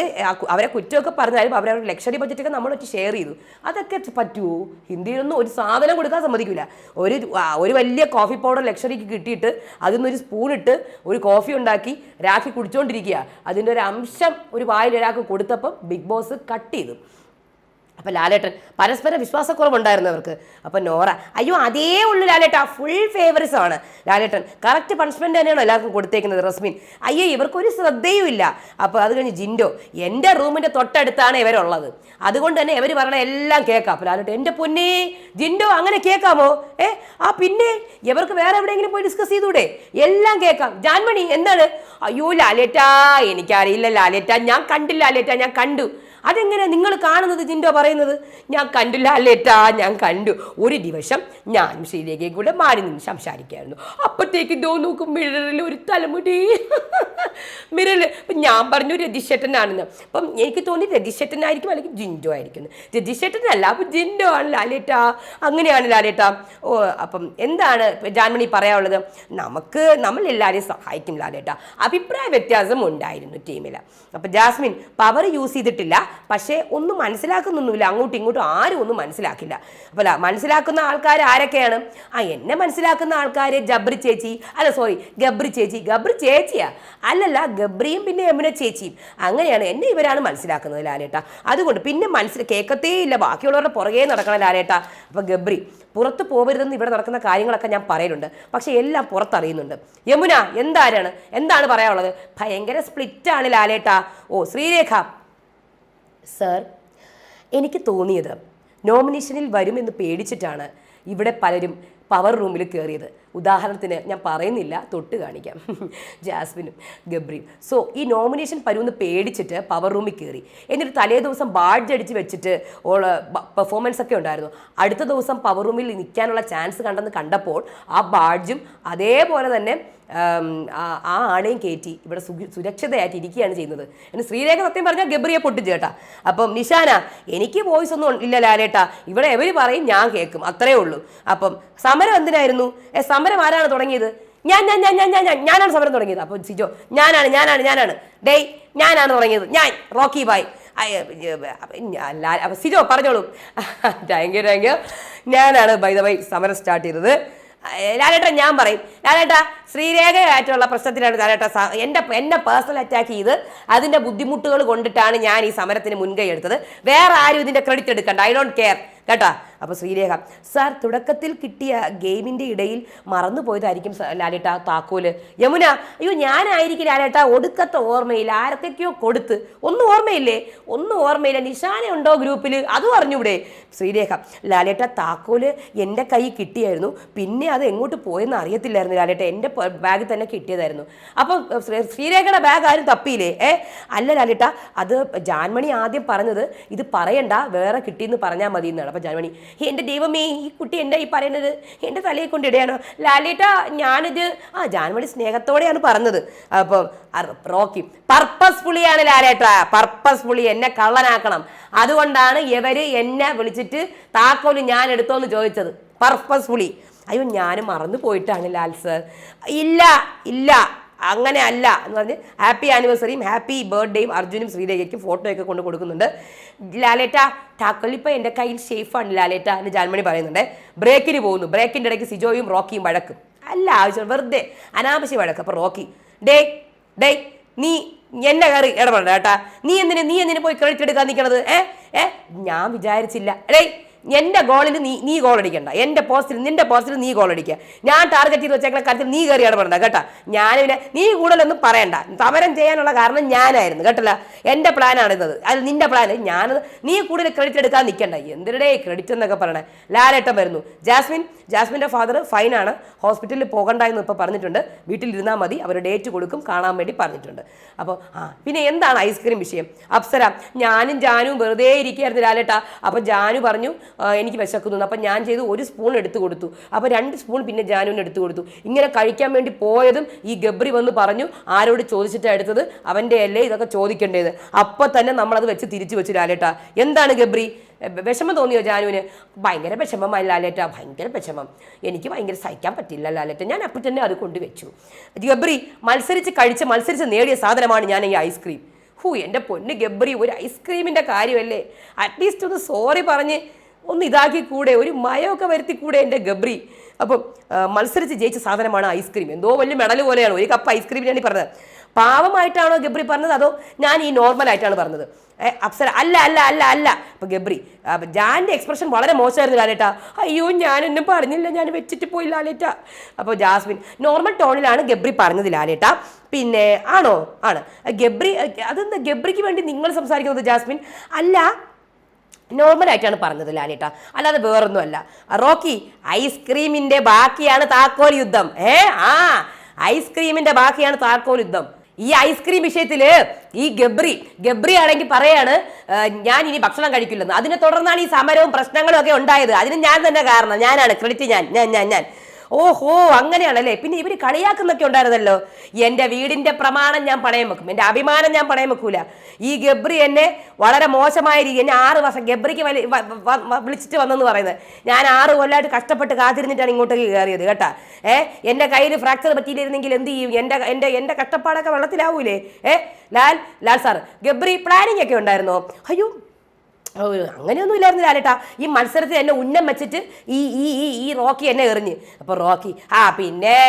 അവരെ കുറ്റമൊക്കെ പറഞ്ഞാലും അവരെ ലക്ഷറി ബഡ്ജറ്റൊക്കെ നമ്മളൊക്കെ ഷെയർ ചെയ്തു. അതൊക്കെ പറ്റുമോ ഹിന്ദിയിലൊന്നും ഒരു സാധനം കൊടുക്കാൻ സമ്മതിക്കില്ല ഒരു ഒരു വലിയ കോഫി പൗഡർ ലക്ഷറിക്ക് കിട്ടിയിട്ട് അതിൽ നിന്നൊരു സ്പൂൺ ഇട്ട് ഒരു കോഫി ഉണ്ടാക്കി രാഖി കുടിച്ചുകൊണ്ടിരിക്കുക അതിന്റെ ഒരു അംശം ഒരു വായിൽ ഒരാൾക്ക് കൊടുത്തപ്പം ബിഗ് ബോസ് കട്ട് ചെയ്തു. അപ്പം ലാലേട്ടൻ പരസ്പര വിശ്വാസക്കുറവുണ്ടായിരുന്നു അവർക്ക് അപ്പം നോറ അയ്യോ അതേ ഉള്ളു ലാലേട്ട ഫുൾ ഫേവറിസ് ആണ്. ലാലേട്ടൻ കറക്റ്റ് പണിഷ്മെന്റ് തന്നെയാണ് എല്ലാവർക്കും കൊടുത്തേക്കുന്നത് റസ്മിൻ? അയ്യോ ഇവർക്കൊരു ശ്രദ്ധയും ഇല്ല. അപ്പോൾ അത് കഴിഞ്ഞ് ജിൻഡോ എന്റെ റൂമിന്റെ തൊട്ടടുത്താണ് ഇവരുള്ളത് അതുകൊണ്ട് തന്നെ ഇവർ പറയണ എല്ലാം കേൾക്കാം. അപ്പോൾ ലാലേട്ടൻ എന്റെ പൊന്നേ ജിൻഡോ അങ്ങനെ കേൾക്കാമോ? ഏ ആ പിന്നെ ഇവർക്ക് വേറെ എവിടെയെങ്കിലും പോയി ഡിസ്കസ് ചെയ്തൂടെ? എല്ലാം കേൾക്കാം. ജാൻമണി എന്താണ്? അയ്യോ ലാലേട്ടാ എനിക്കറിയില്ല ലാലേട്ടാ ഞാൻ കണ്ടില്ല ലാലേട്ടാ ഞാൻ കണ്ടു. അതെങ്ങനെ നിങ്ങൾ കാണുന്നത് ജിൻഡോ പറയുന്നത്? ഞാൻ കണ്ടില്ല അല്ലേട്ടാ ഞാൻ കണ്ടു. ഒരു ദിവസം ഞാനും ശ്രീരേഖയും കൂടെ മാറി നിന്ന് സംസാരിക്കായിരുന്നു. അപ്പത്തേക്ക് ദോ നോക്കും മിററിൽ ഒരു തലമുടി. അപ്പം ഞാൻ പറഞ്ഞു രതിശേട്ടനാണെന്ന്. അപ്പം എനിക്ക് തോന്നി രതിശേട്ടനായിരിക്കും അല്ലെങ്കിൽ ജിൻഡോ ആയിരിക്കും. രതിശേട്ടനല്ല അപ്പം ജിൻഡോ ആണ് ലാലേട്ടാ അങ്ങനെയാണ് ലാലേട്ടാ ഓ അപ്പം എന്താണ് ജാൻമണി പറയാനുള്ളത്? നമുക്ക് നമ്മൾ എല്ലാവരെയും സഹായിക്കും ലാലേട്ടാ അഭിപ്രായ വ്യത്യാസം ഉണ്ടായിരുന്നു ടീമിൽ. അപ്പം ജാസ്മിൻ പവർ യൂസ് ചെയ്തിട്ടില്ല. പക്ഷേ ഒന്നും മനസ്സിലാക്കുന്നൊന്നുമില്ല. അങ്ങോട്ടും ഇങ്ങോട്ടും ആരും ഒന്നും മനസ്സിലാക്കില്ല. അപ്പോൾ മനസ്സിലാക്കുന്ന ആൾക്കാർ ആരൊക്കെയാണ്? ആ എന്നെ മനസ്സിലാക്കുന്ന ആൾക്കാർ ജബ്രി ചേച്ചി. അല്ല സോറി ഗബ്രി ചേച്ചി. ഗബ്രി ചേച്ചിയാ? അല്ലല്ല ഗബ്രിയും പിന്നെ യമുന ചേച്ചിയും. അങ്ങനെയാണ് എന്നെ ഇവരാണ് മനസ്സിലാക്കുന്നത് ലാലേട്ട. അതുകൊണ്ട് പിന്നെ മനസ്സിൽ കേൾക്കത്തേ ഇല്ല ബാക്കിയുള്ളവരുടെ പുറകെ നടക്കണം ലാലേട്ട. അപ്പോൾ ഗബ്രി പുറത്ത് പോകരുതെന്ന് ഇവിടെ നടക്കുന്ന കാര്യങ്ങളൊക്കെ ഞാൻ പറയലുണ്ട് പക്ഷേ എല്ലാം പുറത്തറിയുന്നുണ്ട്. യമുന എന്താരാണ്? എന്താണ് പറയാനുള്ളത്? ഭയങ്കര സ്പ്ലിറ്റാണ് ലാലേട്ട. ഓ ശ്രീരേഖ സർ എനിക്ക് തോന്നിയത് നോമിനേഷനിൽ വരുമെന്ന് പേടിച്ചിട്ടാണ് ഇവിടെ പലരും പവർ റൂമിൽ കയറിയത്. ഉദാഹരണത്തിന് ഞാൻ പറയുന്നില്ല തൊട്ട് കാണിക്കാം. ജാസ്മിനും ഗബ്രിയും. സോ ഈ നോമിനേഷൻ പരുമെന്ന് പേടിച്ചിട്ട് പവർ റൂമിൽ കയറി. എന്നിട്ട് തലേ ദിവസം ബാഡ്ജ് അടിച്ച് വെച്ചിട്ട് ഓൾ പെർഫോമൻസ് ഒക്കെ ഉണ്ടായിരുന്നു. അടുത്ത ദിവസം പവർ റൂമിൽ നിൽക്കാനുള്ള ചാൻസ് കണ്ടെന്ന് കണ്ടപ്പോൾ ആ ബാഡ്ജും അതേപോലെ തന്നെ ആം, ആണയും കയറ്റി ഇവിടെ സുരക്ഷിതയായിട്ട് ഇരിക്കുകയാണ് ചെയ്യുന്നത്. എന്നെ ശ്രീരേഖ സത്യം പറഞ്ഞാൽ ഗബ്രിയെ പൊട്ടിച്ച് കേട്ടാ. അപ്പം നിഷാന എനിക്ക് വോയിസ് ഒന്നും ഇല്ല ലാലേട്ടാ. ഇവിടെ എവര് പറയും ഞാൻ കേൾക്കും. അത്രേ ഉള്ളൂ. അപ്പം സമരം എന്തിനായിരുന്നു? ഏ സമരം ആരാണ് തുടങ്ങിയത്? ഞാൻ ഞാൻ ഞാൻ ഞാൻ ഞാൻ ഞാനാണ് സമരം തുടങ്ങിയത്. അപ്പോൾ സിജോ ഞാനാണ് ഞാനാണ് ഞാനാണ്. ഡേയ് ഞാനാണ് തുടങ്ങിയത്. ഞാൻ റോക്കി ബായ്. സിജോ പറഞ്ഞോളൂ. Thank you thank you. ഞാനാണ് ബൈ ദ ബൈ സമരം സ്റ്റാർട്ട് ചെയ്തത്. ലാലേട്ട ഞാൻ പറയും. ലാലേട്ട ശ്രീരേഖയായിട്ടുള്ള പ്രശ്നത്തിലാണ് ലാലേട്ട എന്റെ എന്നെ പേഴ്സണൽ അറ്റാക്ക് ചെയ്ത് അതിന്റെ ബുദ്ധിമുട്ടുകൾ കൊണ്ടിട്ടാണ് ഞാൻ ഈ സമരത്തിന് മുൻകൈ എടുത്തത്. വേറെ ആരും ഇതിന്റെ ക്രെഡിറ്റ് എടുക്കണ്ട. ഐ ഡോണ്ട് കെയർ കേട്ടാ? അപ്പോൾ ശ്രീരേഖ സാർ തുടക്കത്തിൽ കിട്ടിയ ഗെയിമിന്റെ ഇടയിൽ മറന്നു പോയതായിരിക്കും സ- ലാലേട്ട താക്കോൽ. യമുന അയ്യോ ഞാനായിരിക്കും ലാലേട്ട ഒടുക്കത്തെ ഓർമ്മയില്ല ആരൊക്കെയോ കൊടുത്ത്. ഒന്നും ഓർമ്മയില്ലേ? ഒന്നും ഓർമ്മയില്ല. നിശാന ഉണ്ടോ ഗ്രൂപ്പിൽ അതും പറഞ്ഞൂടെ ശ്രീരേഖ ലാലേട്ട താക്കോൽ എന്റെ കൈ കിട്ടിയായിരുന്നു. പിന്നെ അത് എങ്ങോട്ട് പോയെന്ന് അറിയത്തില്ലായിരുന്നു ലാലേട്ട. എന്റെ ബാഗിൽ തന്നെ കിട്ടിയതായിരുന്നു. അപ്പോൾ ശ്രീ- ശ്രീരേഖയുടെ ബാഗ് ആരും തപ്പിയില്ലേ? ഏ? അല്ല ലാലേട്ട അത് ജാൻമണി ആദ്യം പറഞ്ഞത് ഇത് പറയണ്ട വേറെ കിട്ടിയെന്ന് പറഞ്ഞാൽ മതി എന്നാണ് അപ്പോൾ ജാൻമണി എന്റെ ദൈവമേ ഈ കുട്ടി എന്റെ ഈ പറയുന്നത്? എന്റെ തലയെ കൊണ്ട് ഇടയാണോ? ലാലേട്ട ഞാനിത് ആ ജാൻമണി സ്നേഹത്തോടെയാണ് പറഞ്ഞത്. അപ്പം റോക്കി റോക്കി പർപ്പസ്ഫുള്ളിയാണ് ലാലേട്ട. പർപ്പസ്ഫുള്ളി എന്നെ കള്ളനാക്കണം. അതുകൊണ്ടാണ് ഇവർ എന്നെ വിളിച്ചിട്ട് താക്കോൽ ഞാൻ എടുത്തോന്ന് ചോദിച്ചത്. പർപ്പസ്ഫുള്ളി അയ്യോ ഞാൻ മറന്നു പോയിട്ടാണ് ലാൽ സർ. ഇല്ല ഇല്ല. അങ്ങനെ അല്ല എന്ന് പറഞ്ഞ് ഹാപ്പി ആനിവേഴ്സറിയും ഹാപ്പി ബർത്ത്ഡേയും അർജുനും ശ്രീരേഖയ്ക്കും ഫോട്ടോയൊക്കെ കൊണ്ട് കൊടുക്കുന്നുണ്ട്. ലാലേട്ട താക്കോലിപ്പോൾ എന്റെ കയ്യിൽ സേഫാണ് ലാലേറ്റ എന്ന് ജാൻമണി പറയുന്നുണ്ട്. ബ്രേക്കിന് പോകുന്നു. ബ്രേക്കിന്റെ ഇടയ്ക്ക് സിജോയും റോക്കിയും വഴക്കും. അല്ല ആവശ്യം വെറുതെ അനാവശ്യ വഴക്ക്. അപ്പോൾ റോക്കി ഡേ ഡേ നീ എന്നെ കയറി ഇടപെടണ്ട കേട്ടാ. നീ എന്തിനു നീ എന്തിനു പോയി ക്രെഡിറ്റ് എടുക്കാൻ നിൽക്കണത് ഏ ഏ ഞാൻ വിചാരിച്ചില്ല. ഡേയ് എന്റെ ഗോളിൽ നീ നീ ഗോൾ അടിക്കണ്ട. എന്റെ പോസ്റ്റിൽ നിന്റെ പോസ്റ്റിൽ നീ ഗോൾ അടിക്കുക. ഞാൻ ടാർഗറ്റ് ചെയ്ത് വെച്ചേക്കുന്ന കാര്യത്തിൽ നീ കയറി ഇടപെടണ്ട ഞാൻ ഞാനിവിടെ നീ കൂടുതലൊന്നും പറയണ്ട. സമരം ചെയ്യാനുള്ള കാരണം ഞാനായിരുന്നു കേട്ടല്ല? എന്റെ പ്ലാനാണിത് അത് നിന്റെ പ്ലാൻ ഞാനത് നീ കൂടുതൽ ക്രെഡിറ്റ് എടുക്കാൻ നിൽക്കണ്ട എന്തിനടേ ക്രെഡിറ്റ് എന്നൊക്കെ പറയണേ? ലാലേട്ടം വരുന്നു. ജാസ്മിൻ ജാസ്മിന്റെ ഫാദർ ഫൈനാണ് ഹോസ്പിറ്റലിൽ പോകണ്ട എന്ന് ഇപ്പോൾ പറഞ്ഞിട്ടുണ്ട്. വീട്ടിലിരുന്നാൽ മതി. അവർ ഡേറ്റ് കൊടുക്കും കാണാൻ വേണ്ടി പറഞ്ഞിട്ടുണ്ട്. അപ്പോൾ ആ പിന്നെ എന്താണ് ഐസ്ക്രീം വിഷയം? അപ്സര ഞാനും ജാനുവും വെറുതെ ഇരിക്കുകയായിരുന്നു ലാലേട്ട. അപ്പോൾ ജാനു പറഞ്ഞു എനിക്ക് വിശക്കുന്നു അപ്പം ഞാൻ ചെയ്ത് ഒരു സ്പൂൺ എടുത്തു കൊടുത്തു. അപ്പോൾ രണ്ട് സ്പൂൺ പിന്നെ ജാനുവിന് എടുത്തു കൊടുത്തു. ഇങ്ങനെ കഴിക്കാൻ വേണ്ടി പോയതും ഈ ഗബ്രി വന്ന് പറഞ്ഞു ആരോട് ചോദിച്ചിട്ടാണ് എടുത്തത്? അവന്റെ അല്ലേ ഇതൊക്കെ ചോദിക്കേണ്ടത്. അപ്പം തന്നെ നമ്മളത് വെച്ച് തിരിച്ചു വെച്ചു ലാലേട്ട. എന്താണ് ഗബ്രി? വിഷമം തോന്നിയോ ജാനുവിന്? ഭയങ്കര വിഷമമായി ലാലേറ്റ ഭയങ്കര വിഷമം. എനിക്ക് ഭയങ്കര സഹിക്കാൻ പറ്റില്ല ലാലേറ്റ ഞാൻ അപ്പം തന്നെ അത് കൊണ്ടുവച്ചു. ഗബ്രി മത്സരിച്ച് കഴിച്ച് മത്സരിച്ച് നേടിയ സാധനമാണ് ഞാൻ ഈ ഐസ്ക്രീം. ഹൂ എന്റെ പൊന്ന് ഗബ്രി ഒരു ഐസ്ക്രീമിന്റെ കാര്യമല്ലേ? അറ്റ്ലീസ്റ്റ് ഒന്ന് സോറി പറഞ്ഞ് ഒന്ന് ഇതാക്കി കൂടെ ഒരു മയമൊക്കെ വരുത്തി കൂടെ എന്റെ ഗബ്രി. അപ്പം മത്സരിച്ച് ജയിച്ച സാധനമാണ് ഐസ്ക്രീം. എന്തോ വലിയ മെഡൽ പോലെയാണ്. ഒരു കപ്പ് ഐസ്ക്രീം ഞാൻ ഈ പറഞ്ഞത്. പാവമായിട്ടാണോ ഗബ്രി പറഞ്ഞത്? അതോ ഞാൻ ഈ നോർമൽ ആയിട്ടാണ് പറഞ്ഞത് അപ്സര അല്ല അല്ല അല്ല അല്ല. അപ്പൊ ഗബ്രി ജാന്റെ എക്സ്പ്രഷൻ വളരെ മോശമായിരുന്നു ലാലേട്ട. അയ്യോ ഞാൻ എന്നെ പറഞ്ഞില്ല ഞാൻ വെച്ചിട്ട് പോയി ലാലേട്ട. അപ്പോൾ ജാസ്മിൻ നോർമൽ ടോണിലാണ് ഗബ്രി പറഞ്ഞത് ലാലേട്ട. പിന്നെ ആണോ? ആണ്. ഗബ്രി അതെന്താ ഗബ്രിക്ക് വേണ്ടി നിങ്ങൾ സംസാരിക്കുന്നത് ജാസ്മിൻ? അല്ല നോർമൽ ആയിട്ടാണ് പറഞ്ഞത് ലാലേട്ട. അല്ലാതെ വേറൊന്നുമല്ല. റോക്കി ഐസ്ക്രീമിന്റെ ബാക്കിയാണ് താക്കോൽ യുദ്ധം. ഏ ആ ഐസ്ക്രീമിന്റെ ബാക്കിയാണ് താക്കോൽ യുദ്ധം. ഈ ഐസ്ക്രീം വിഷയത്തിൽ ഈ ഗബ്രി ഗബ്രി ആണെങ്കിൽ പറയാണ് ഞാൻ ഇനി ഭക്ഷണം കഴിക്കില്ലെന്ന്. അതിനെ തുടർന്നാണ് ഈ സമരവും പ്രശ്നങ്ങളും ഒക്കെ ഉണ്ടായത്. അതിന് ഞാൻ തന്നെ കാരണം ഞാനാണ്. ക്രെഡിറ്റ് ഞാൻ ഞാൻ ഞാൻ ഞാൻ. ഓഹോ അങ്ങനെയാണല്ലേ? പിന്നെ ഇവർ കളിയാക്കുന്നൊക്കെ ഉണ്ടായിരുന്നല്ലോ. എന്റെ വീടിന്റെ പ്രമാണം ഞാൻ പണയം വെക്കും. എന്റെ അഭിമാനം ഞാൻ പണയം വെക്കൂല. ഈ ഗബ്രി എന്നെ വളരെ മോശമായ രീതി എന്നെ ആറ് വർഷം ഗബ്രിക്ക് വിളിച്ചിട്ട് വന്നെന്ന് പറയുന്നത്. ഞാൻ ആറ് കൊല്ലമായിട്ട് കഷ്ടപ്പെട്ട് കാത്തിരുന്നിട്ടാണ് ഇങ്ങോട്ടേക്ക് കയറിയത് കേട്ടാ. ഏ? എന്റെ കയ്യിൽ ഫ്രാക്ചർ പറ്റിയിട്ടിരുന്നെങ്കിൽ എന്ത് ചെയ്യും? എന്റെ എന്റെ എന്റെ കഷ്ടപ്പാടൊക്കെ വെള്ളത്തിലാവൂലേ? ഏ? ലാൽ ലാൽ സാർ ഗബ്രി പ്ലാനിങ് ഒക്കെ ഉണ്ടായിരുന്നോ? അയ്യോ അങ്ങനെയൊന്നും ഇല്ലായിരുന്നു ലാലേട്ടാ. ഈ മത്സരത്തിൽ എന്നെ ഉന്നം വെച്ചിട്ട് ഈ ഈ ഈ ഈ റോക്കി എന്നെ എറിഞ്ഞ്. അപ്പോൾ റോക്കി ആ പിന്നെ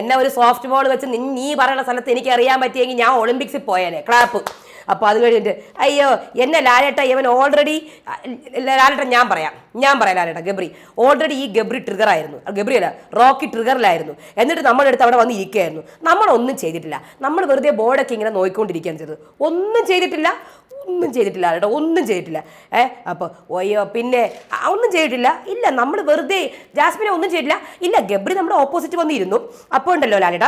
എന്നെ ഒരു സോഫ്റ്റ് ബോൾ വെച്ച് നീ പറയുന്ന സ്ഥലത്ത് എനിക്ക് അറിയാൻ പറ്റിയെങ്കിൽ ഞാൻ ഒളിമ്പിക്സിൽ പോയേനെ. ക്ലാപ്പ് അപ്പോൾ അത് കഴിഞ്ഞിട്ട് അയ്യോ എന്നെ ലാലേട്ട ഇവൻ ഓൾറെഡി ലാലേട്ട ഞാൻ പറയാം. ഞാൻ പറയാം ലാലേട്ട ഗബ്രി ഓൾറെഡി ഈ ഗബ്രി ട്രിഗർ ആയിരുന്നു. ഗബ്രി അല്ല റോക്കി ട്രിഗറിലായിരുന്നു എന്നിട്ട് നമ്മുടെ അടുത്ത് അവിടെ വന്ന് ഇരിക്കുകയായിരുന്നു. നമ്മളൊന്നും ചെയ്തിട്ടില്ല. നമ്മൾ വെറുതെ ബോർഡൊക്കെ ഇങ്ങനെ നോക്കിക്കൊണ്ടിരിക്കുകയാണ് ചെയ്തത്. ഒന്നും ചെയ്തിട്ടില്ല ഒന്നും ചെയ്തിട്ടില്ല ലാലേട്ട ഒന്നും ചെയ്തിട്ടില്ല. ഏ അപ്പോൾ പിന്നെ ഒന്നും ചെയ്തിട്ടില്ല. ഇല്ല നമ്മൾ വെറുതെ ജാസ്മിനെ ഒന്നും ചെയ്തിട്ടില്ല. ഇല്ല ഗബ്രി നമ്മുടെ ഓപ്പോസിറ്റ് വന്നിരുന്നു. അപ്പോൾ ഉണ്ടല്ലോ ലാലിട.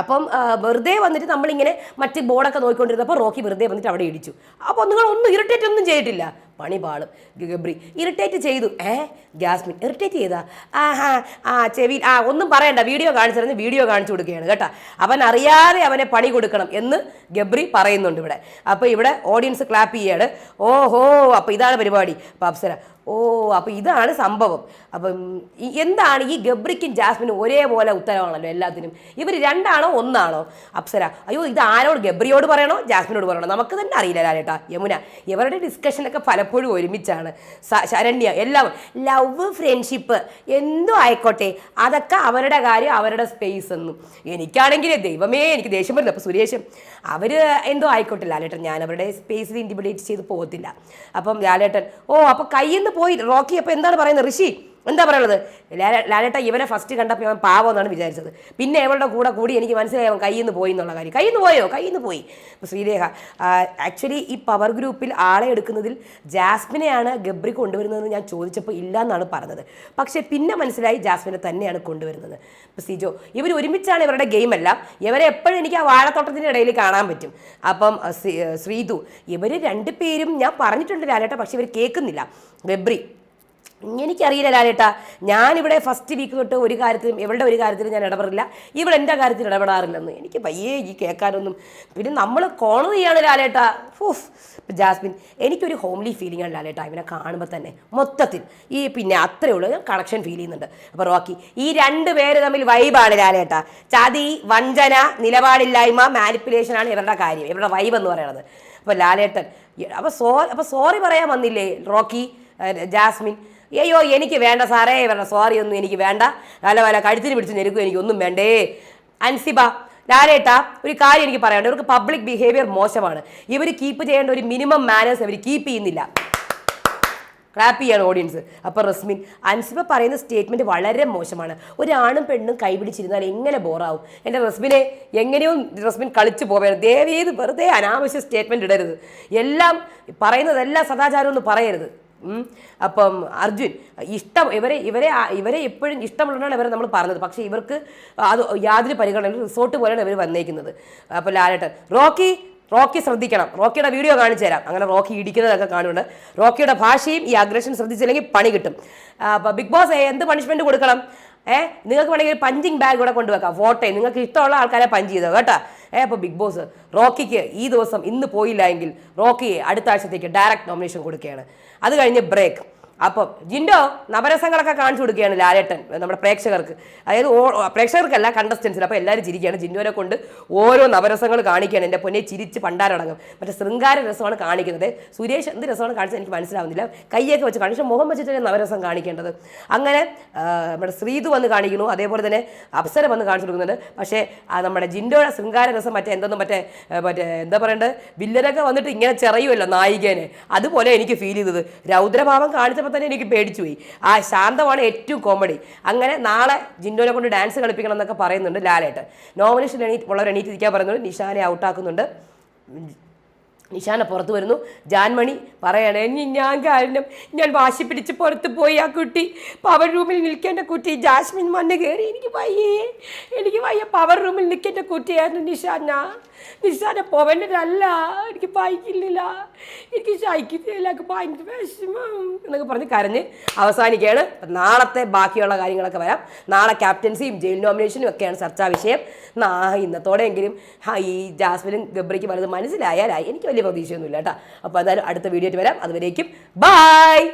അപ്പം വെറുതെ വന്നിട്ട് നമ്മളിങ്ങനെ മറ്റ് ബോർഡൊക്കെ നോക്കിക്കൊണ്ടിരുന്നപ്പോൾ റോക്കി വെറുതെ വന്നിട്ട് അവിടെ ഇടിച്ചു. അപ്പോൾ നിങ്ങൾ ഒന്നും ഇറിറ്റേറ്റ് ഒന്നും ചെയ്തിട്ടില്ല. പണി പാളും. ഗബ്രി ഇറിറ്റേറ്റ് ചെയ്തു. ഏ? ഗ്യാസ്മിൻ ഇറിറ്റേറ്റ് ചെയ്താ? ആ ഹാ ആ ചെവി ആ ഒന്നും പറയണ്ട. വീഡിയോ കാണിച്ചിരുന്നു വീഡിയോ കാണിച്ചു കൊടുക്കുകയാണ് കേട്ടോ. അവൻ അറിയാതെ അവനെ പണി കൊടുക്കണം എന്ന് ഗബ്രി പറയുന്നുണ്ട് ഇവിടെ. അപ്പോൾ ഇവിടെ ഓഡിയൻസ് ക്ലാപ്പ് ചെയ്യാണ്. ഓഹോ അപ്പോൾ ഇതാണ് പരിപാടി അപ്സര ഓ അപ്പോൾ ഇതാണ് സംഭവം. അപ്പം എന്താണ് ഈ ഗബ്രിക്കും ജാസ്മിനും ഒരേപോലെ ഉത്തരവാണല്ലോ എല്ലാത്തിനും? ഇവർ രണ്ടാണോ ഒന്നാണോ? അപ്സര അയ്യോ ഇത് ആരോട് ഗബ്രിയോട് പറയണോ ജാസ്മിനോട് പറയണോ? നമുക്ക് തന്നെ അറിയില്ല ലാലേട്ടാ യമുന. ഇവരുടെ ഡിസ്കഷനൊക്കെ പലപ്പോഴും ഒരുമിച്ചാണ്. ശരണ്യ എല്ലാം. ലവ് ഫ്രണ്ട്ഷിപ്പ് എന്തോ ആയിക്കോട്ടെ. അതൊക്കെ അവരുടെ കാര്യം അവരുടെ സ്പേസ് എന്നും. എനിക്കാണെങ്കിൽ ദൈവമേ എനിക്ക് ദേഷ്യം വരുന്നു അപ്പോൾ സുരേഷ് അവർ എന്തോ ആയിക്കോട്ടെ ലാലേട്ടൻ. ഞാൻ അവരുടെ സ്പേസ് ഇന്റിമിഡേറ്റ് ചെയ്ത് പോകത്തില്ല. അപ്പം ലാലേട്ടൻ ഓ അപ്പോൾ കയ്യിൽ നിന്ന് പോയി റോക്കി അപ്പോൾ എന്താണ് പറയുന്നത്? ഋഷി എന്താ പറയുന്നത്? ലാലേട്ട ഇവനെ ഫസ്റ്റ് കണ്ടപ്പോൾ ഇവൻ പാവം എന്നാണ് വിചാരിച്ചത്. പിന്നെ ഇവളുടെ കൂടെ കൂടി എനിക്ക് മനസ്സിലായി അവൻ കയ്യിൽ നിന്ന് പോയി എന്നുള്ള കാര്യം. കയ്യിൽ നിന്ന് പോയോ? കയ്യിൽ നിന്ന് പോയി. ശ്രീരേഖ ആക്ച്വലി ഈ പവർ ഗ്രൂപ്പിൽ ആളെ എടുക്കുന്നതിൽ ജാസ്മിനെയാണ് ഗബ്രി കൊണ്ടുവരുന്നതെന്ന് ഞാൻ ചോദിച്ചപ്പോൾ ഇല്ല എന്നാണ് പറഞ്ഞത്. പക്ഷേ പിന്നെ മനസ്സിലായി ജാസ്മിനെ തന്നെയാണ് കൊണ്ടുവരുന്നത്. ഇപ്പോൾ സിജോ ഇവർ ഒരുമിച്ചാണ് ഇവരുടെ ഗെയിം എല്ലാം. ഇവരെ എപ്പോഴും എനിക്ക് ആ വാഴത്തോട്ടത്തിന്റെ ഇടയിൽ കാണാൻ പറ്റും. അപ്പം ശ്രീതു ഇവർ രണ്ട് പേരും ഞാൻ പറഞ്ഞിട്ടുണ്ട് ലാലേട്ട പക്ഷെ ഇവർ കേൾക്കുന്നില്ല. ഗബ്രി എനിക്കറിയില്ല ലാലേട്ടാ. ഞാനിവിടെ ഫസ്റ്റ് വീക്ക് തൊട്ട് ഒരു കാര്യത്തിലും ഇവളുടെ ഒരു കാര്യത്തിലും ഞാൻ ഇടപെടില്ല. ഇവൾ എന്റെ കാര്യത്തിൽ ഇടപെടാറില്ലെന്ന്. എനിക്ക് പയ്യേ ഈ കേൾക്കാനൊന്നും പിന്നെ നമ്മൾ കോണർ ചെയ്യാണ് ലാലേട്ടാ. ഫുഫ് ജാസ്മിൻ എനിക്കൊരു ഹോംലി ഫീലിംഗ് ആണ് ലാലേട്ടാ ഇവനെ കാണുമ്പോൾ തന്നെ. മൊത്തത്തിൽ. ഈ പിന്നെ അത്രയേ ഉള്ളൂ. ഞാൻ കണക്ഷൻ ഫീൽ ചെയ്യുന്നുണ്ട്. അപ്പോൾ റോക്കി ഈ രണ്ട് പേര് തമ്മിൽ വൈബാണ് ലാലേട്ടാ. ചതി വഞ്ചന നിലപാടില്ലായ്മ മാനിപ്പുലേഷനാണ് ഇവരുടെ കാര്യം. ഇവരുടെ വൈബ് എന്ന് പറയുന്നത് അപ്പോൾ ലാലേട്ടൻ അപ്പോൾ സോ അപ്പോൾ സോറി പറയാൻ വന്നില്ലേ റോക്കി ജാസ്മിൻ? അയ്യോ എനിക്ക് വേണ്ട സാറേ. വേണ്ട സോറി ഒന്നും എനിക്ക് വേണ്ട. നല്ല വല്ല കഴുത്തിന് പിടിച്ച് ഞെരുക്കും. എനിക്കൊന്നും വേണ്ടേ. അൻസിബ ലാലേട്ട ഒരു കാര്യം എനിക്ക് പറയാനുണ്ട്. ഇവർക്ക് പബ്ലിക് ബിഹേവിയർ മോശമാണ്. ഇവർ കീപ്പ് ചെയ്യേണ്ട ഒരു മിനിമം മാനേഴ്സ് ഇവർ കീപ്പ് ചെയ്യുന്നില്ല. ക്ലാപ്പ് ചെയ്യാണ് ഓഡിയൻസ് അപ്പോൾ റസ്മിൻ അൻസിബ പറയുന്ന സ്റ്റേറ്റ്മെന്റ് വളരെ മോശമാണ്. ഒരാണും പെണ്ണും കൈപിടിച്ചിരുന്നാൽ എങ്ങനെ ബോറാവും എന്റെ റസ്മിനെ എങ്ങനെയോ റസ്മിൻ കളിച്ചു പോവുകയാണ് ദേവേത് വെറുതെ അനാവശ്യ സ്റ്റേറ്റ്മെന്റ് ഇടരുത്. എല്ലാം പറയുന്നതെല്ലാം സദാചാരം എന്ന് പറയരുത്. അപ്പം അർജുൻ ഇഷ്ടം ഇവരെ ഇവരെ ഇവരെ എപ്പോഴും ഇഷ്ടമുള്ളതാണ് ഇവരെ നമ്മൾ പറഞ്ഞത്. പക്ഷേ ഇവർക്ക് അത് യാതൊരു പരിഗണന റിസോർട്ട് പോലെയാണ് ഇവർ വന്നേക്കുന്നത്. അപ്പോൾ ലാലേട്ടൻ റോക്കി റോക്കി ശ്രദ്ധിക്കണം. റോക്കിയുടെ വീഡിയോ കാണിച്ചു തരാം. അങ്ങനെ റോക്കി ഇടിക്കുന്നതൊക്കെ കാണുന്നുണ്ട്. റോക്കിയുടെ ഭാഷയും ഈ അഗ്രഷൻ ശ്രദ്ധിച്ചില്ലെങ്കിൽ പണി കിട്ടും. അപ്പോൾ ബിഗ് ബോസ് എന്ത് പണിഷ്മെന്റ് കൊടുക്കണം? ഏഹ് നിങ്ങൾക്ക് വേണമെങ്കിൽ പഞ്ചിങ് ബാഗ് ഇവിടെ കൊണ്ടുവെക്കാം. ഫോട്ടോ. നിങ്ങൾക്ക് ഇഷ്ടമുള്ള ആൾക്കാരെ പഞ്ച് ചെയ്തോ കേട്ടോ? ഏഹ് അപ്പോൾ ബിഗ് ബോസ് റോക്കിക്ക് ഈ ദിവസം ഇന്ന് പോയില്ല എങ്കിൽ റോക്കിയെ അടുത്ത ആഴ്ചത്തേക്ക് ഡയറക്റ്റ് നോമിനേഷൻ കൊടുക്കുകയാണ്. അത് കഴിഞ്ഞ് ബ്രേക്ക് അപ്പം ജിൻഡോ നവരസങ്ങളൊക്കെ കാണിച്ചു കൊടുക്കുകയാണ് ലാലേട്ടൻ നമ്മുടെ പ്രേക്ഷകർക്ക്. അതായത് പ്രേക്ഷകർക്കല്ല കണ്ടസ്റ്റൻസിൽ അപ്പോൾ എല്ലാവരും ചിരിക്കുകയാണ്. ജിൻഡോനെ കൊണ്ട് ഓരോ നവരസങ്ങൾ കാണിക്കുകയാണ്. എന്റെ പൊന്നെ ചിരിച്ച് പണ്ടാരടങ്ങും. മറ്റേ ശൃംഗാര രസമാണ് കാണിക്കുന്നത്. സുരേഷ് എന്ത് രസമാണ് കാണിച്ചത് എനിക്ക് മനസ്സിലാവുന്നില്ല. കയ്യൊക്കെ വെച്ച് കാണിച്ചു. മുഖം വെച്ചിട്ട് നവരസം കാണിക്കേണ്ടത്. അങ്ങനെ നമ്മുടെ ശ്രീതു വന്ന് കാണിക്കുന്നു. അതേപോലെ തന്നെ അപ്സര വന്ന് കാണിച്ചു കൊടുക്കുന്നുണ്ട്. പക്ഷേ നമ്മുടെ ജിൻഡോയുടെ ശൃംഗാര രസം മറ്റേ എന്തൊന്നും മറ്റേ മറ്റേ എന്താ പറയണ്ടത് വില്ലനൊക്കെ വന്നിട്ട് ഇങ്ങനെ ചെറിയുമല്ലോ നായികേനെ. അതുപോലെ എനിക്ക് ഫീൽ ചെയ്തത്. രൗദ്രഭാവം കാണിച്ചപ്പോൾ തന്നെ എനിക്ക് പേടിച്ചു പോയി. ആ ശാന്തമാണ് ഏറ്റവും കോമഡി അങ്ങനെ നാളെ ജിൻഡോനെ കൊണ്ട് ഡാൻസ് കളിപ്പിക്കണം എന്നൊക്കെ പറയുന്നുണ്ട് ലാലേട്ടൻ. നോമിനേഷൻ എണീറ്റ് ഉള്ളവർ എണീറ്റ് ഇരിക്കാൻ പറയുന്നുണ്ട്. നിഷാനെ ഔട്ടാക്കുന്നുണ്ട് നിഷാനെ പുറത്ത് വരുന്നു. ജാൻമണി പറയണേ "ഇനി ഞാൻ കാരണം ഞാൻ വാശി പിടിച്ച് പുറത്ത് പോയി ആ കുട്ടി. പവർ റൂമിൽ നിൽക്കേണ്ട കുട്ടി. ജാസ്മിൻ മണ്ണ് കയറി. എനിക്ക് വയ്യേ. എനിക്ക് വയ്യ. പവർ റൂമിൽ നിൽക്കേണ്ട കുട്ടിയായിരുന്നു നിശാന നിശാന പോവേണ്ടതല്ല. എനിക്ക് പായിക്കില്ല എനിക്ക് സഹിക്കുന്നില്ല എനിക്ക് ഭയങ്കര വിഷമം എന്നൊക്കെ പറഞ്ഞ് കരഞ്ഞ് അവസാനിക്കുകയാണ്. നാളത്തെ ബാക്കിയുള്ള കാര്യങ്ങളൊക്കെ വരാം. നാളെ ക്യാപ്റ്റൻസിയും ജയിൽ നോമിനേഷനും ഒക്കെയാണ് ചർച്ചാ വിഷയം. നാ ഇന്നത്തോടെയെങ്കിലും ഈ ജാസ്മിനും ഗബ്രിക്ക് വലുത് മനസ്സിലായാലായി. എനിക്ക് വലിയ പ്രതീക്ഷയൊന്നുമില്ല കേട്ടോ. അപ്പോൾ എന്തായാലും അടുത്ത വീഡിയോ വരാം. അതുവരേക്കും ബൈ!